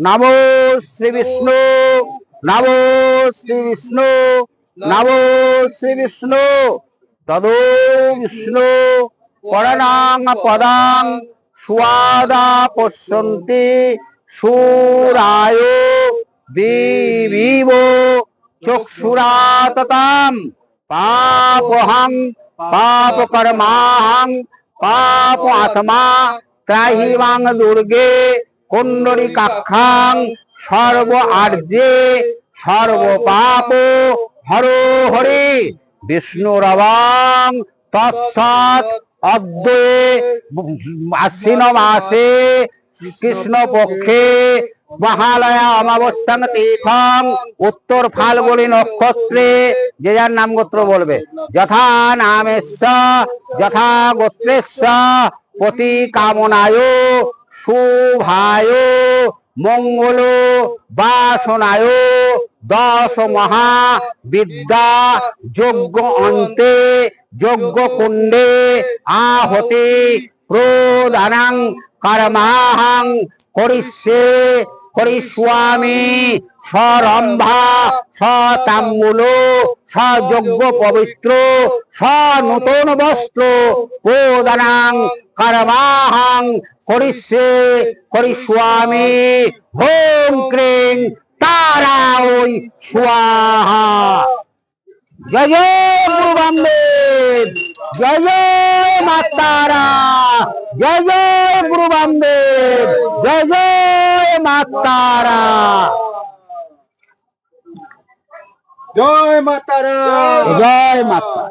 নমো শ্রী বিষ্ণু, নমো শ্রী বিষ্ণু, নমো শ্রী বিষ্ণু। তদো বিষ্ণু পরণাং পদাং, সুয়াদা পশ্যন্তি, সুরায় বিবিব, চক্ষুরাততাম, পাপহং পাপ কর্মাহং পাপ আত্মা ত্রাহি দুর্গে কুণ্ডরী কাক্ষাং সর্ব আর্যে, সর্ব পাপ হর হরে। বিষ্ণুরবাং তৎসৎ অদ্বয়ে আশ্বিন মাসে, কৃষ্ণ পক্ষে মহালয়া অমাবস্যাং তীর্থং উত্তর ফাল্গুনি নক্ষত্রে। যে যার নাম গোত্র বলবে, যথা নামেশ্ব যথা গোত্রেশ্ব পতি কামনায় শুভায় মঙ্গল বাসনায় দশ মহা বিদ্যা যজ্ঞ অন্তে, যজ্ঞ কুণ্ডে আহতি প্রদানাং কর্মাহং করিষ্যে, করিষ্যামি সরম্ভা সতাম্বুল সযজ্ঞ পবিত্র স সনূতন বস্ত্র প্রদানাং কর্মাহং করিষ্যে করিষ্যামি হোম ক্রিং তারাই স্বাহা জয় জয় গুরু বামদেব জয় জয় মাতারা জয় জয় গুরু বামদেব জয় জয় মাতারা জয় মাতারা জয় মাতা